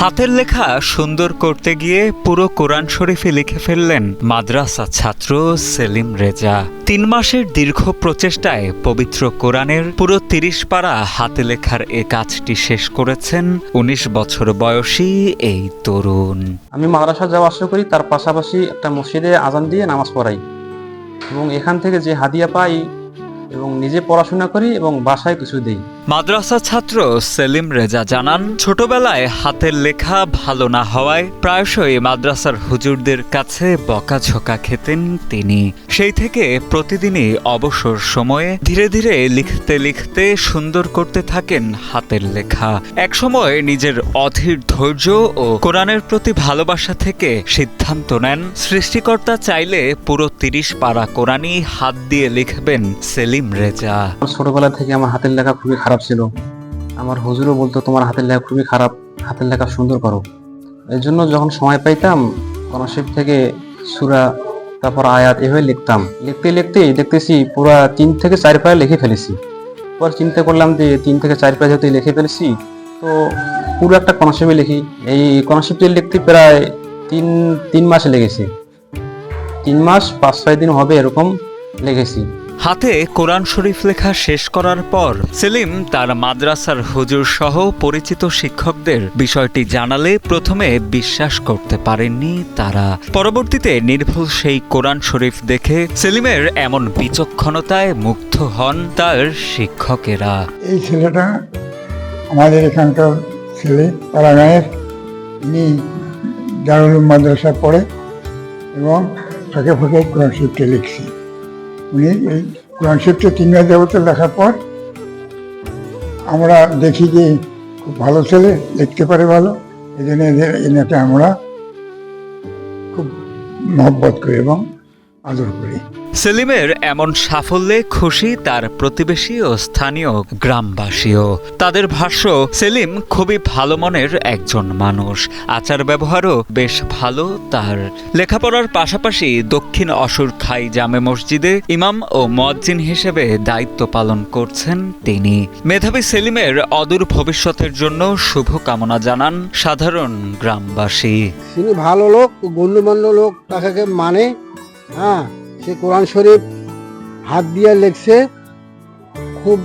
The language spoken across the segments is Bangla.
হাতের লেখা সুন্দর করতে গিয়ে পুরো কোরআন শরীফে লিখে ফেললেন মাদ্রাসা ছাত্র সেলিম রেজা। তিন মাসের দীর্ঘ প্রচেষ্টায় পবিত্র কোরআনের পুরো তিরিশ পাড়া হাতে লেখার এ কাজটি শেষ করেছেন উনিশ বছর বয়সী এই তরুণ। আমি মাদ্রাসা যাওয়া আসা করি, তার পাশাপাশি একটা মসজিদে আজান দিয়ে নামাজ পড়াই। এবং এখান থেকে যে হাদিয়া পাই এবং নিজে পড়াশোনা করি এবং বাসায় কিছু দেই। মাদ্রাসা ছাত্র সেলিম রেজা জানান, ছোটবেলায় হাতের লেখা ভালো না হওয়ায় প্রায়শই মাদ্রাসার হুজুরদের কাছে বকাঝোকা খেতেন তিনি। সেই থেকে প্রতিদিনই অবসর সময়ে ধীরে ধীরে লিখতে লিখতে সুন্দর করতে থাকেন হাতের লেখা। একসময় নিজের অধীর ধৈর্য ও কোরআনের প্রতি ভালোবাসা থেকে সিদ্ধান্ত নেন। সৃষ্টিকর্তা চাইলে পুরো তিরিশ পারা কোরআনই হাত দিয়ে লিখবেন সেলিম রেজা। ছোটবেলা থেকে আমার হাতের লেখা খুবই খারাপ ছিল। আমার হুজুরও বলতো, তোমার হাতের লেখা খুবই খারাপ, হাতের লেখা সুন্দর করো। এর জন্য যখন সময় পাইতাম কনসেপ্ট থেকে সুরা, তারপর আয়াত এভাবে লিখতাম। লিখতে লিখতেই দেখতেছি পুরা তিন থেকে চার পায়ে লিখে ফেলেছি। পর চিন্তা করলাম যে তিন থেকে চার পায়ে যেহেতু লিখে ফেলেছি, তো পুরো একটা কনসেপ্টে লিখি। এই কনসেপ্টে লিখতে প্রায় তিন তিন মাস লেগেছে। তিন মাস, পাঁচ, ছয় দিন হবে এরকম লেগেছি। হাতে কোরআন শরীফ লেখা শেষ করার পর সেলিম তার মাদ্রাসার হুজুর সহ পরিচিত শিক্ষকদের বিষয়টি জানালে প্রথমে বিশ্বাস করতে পারেননি তারা। পরবর্তীতে নির্ভুল সেই কোরআন শরীফ দেখে সেলিমের এমন বিচক্ষণতায় মুগ্ধ হন তার শিক্ষকেরা। এই ছেলেটা আমাদের এখানকার ছেলে, পাড়াগাঁয়ের। মাদ্রাসা পড়ে এবং ফাঁকে ফাঁকে কোরআন শিফটে লিখছি। উনি এই কোরআন তিন মাস যাবত লেখার পর আমরা দেখি যে খুব ভালো ছেলে, দেখতে পারে ভালো। এই জন্য এদের আমরা খুব মহব্বত করি এবং আদর করি। সেলিমের এমন সাফল্যে খুশি তার প্রতিবেশী ও স্থানীয় গ্রামবাসীও। তাদের ভাষ্য সেলিম খুবই ভালো মনের একজন মানুষ। আচার ব্যবহারও বেশ ভালো তার। লেখাপড়ার পাশাপাশি দক্ষিণ অসুর খাই জামে মসজিদে ইমাম ও মজ্জিন হিসেবে দায়িত্ব পালন করছেন তিনি। মেধাবী সেলিমের অদূর ভবিষ্যতের জন্য শুভকামনা জানান সাধারণ গ্রামবাসী। তিনি ভালো লোক গণ্যমান্য লোক তাকে মানে হ্যাঁ সে কোরআন শরীফ হাত দিয়ে লেখছে, খুব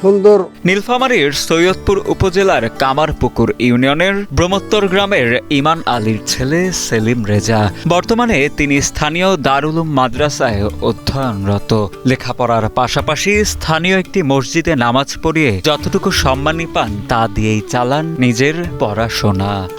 সুন্দর। নীলফামারীর সৈয়দপুর উপজেলার কামারপুকুর ইউনিয়নের ব্রহ্মোত্তর গ্রামের ইমান আলীর ছেলে সেলিম রেজা। বর্তমানে তিনি স্থানীয় দারুলুম মাদ্রাসায় অধ্যয়নরত। লেখাপড়ার পাশাপাশি স্থানীয় একটি মসজিদে নামাজ পড়িয়ে যতটুকু সম্মানী পান তা দিয়েই চালান নিজের পড়াশোনা।